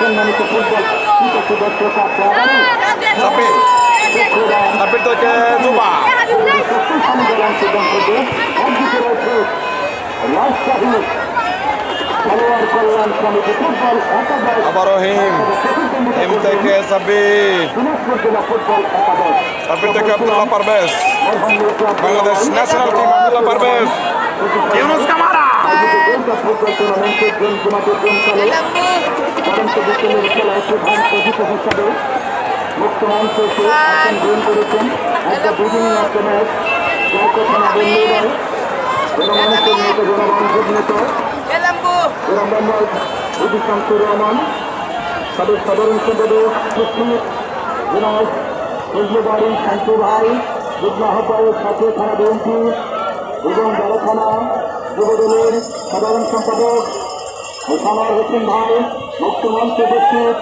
সম্মানিত ফুটবল দর্শক. Sapit থেকে হিম হিম থেকে সাবির দিনাজপুর জেলা ফুটবল একাদশ সাবির থেকে Abdullah Parvez Bangladesh national team Abdullah Parvez Yunus Kamara football টুর্নামেন্টের জুন জুমাদের জুন সালে চূড়ান্ত বিকেলের খেলায় প্রধান অতিথি হিসাবে মুক্ত মঞ্চ এসে আসন গ্রহণ করেছেন একটা বিভিন্ন একটা ম্যাচ যার কথা না বললেই নয় এবং মানুষের নেতা জনবান্ধব নেতা এরা মোহাম্মদ রবি শামসুর রহমান তাদের সাধারণ সম্পাদক জনাব শান্তু ভাই, যুগ্ম আহ্বায়ক সাথে থানা বিএনপি, এবং বড় থানা যুবদলের সাধারণ সম্পাদক সানার হোসেন ভাই মঞ্চে উপস্থিত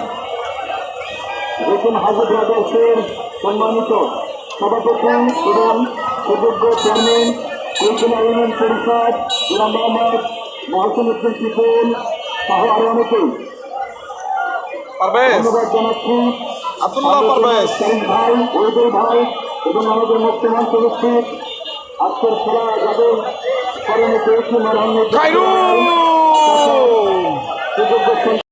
হোসেন হাজর ব্রাদার্সের সম্মানিত সভাপতি এবং সুযোগ্য চেয়ারম্যান কলকাতা ইউনিয়ন পরিষদ জনাব মোহাম্মদ মহসিন উদ্দিন সহ আরও অনেকেই। পারভেজ। আব্দুল্লাহ পারভেজ। ভাই ওয়েদুল ভাই এবং আমাদের মুক্তিমান সদস্য। আজকের খেলা যাদের মরহম খাইরুল সুযোগ্য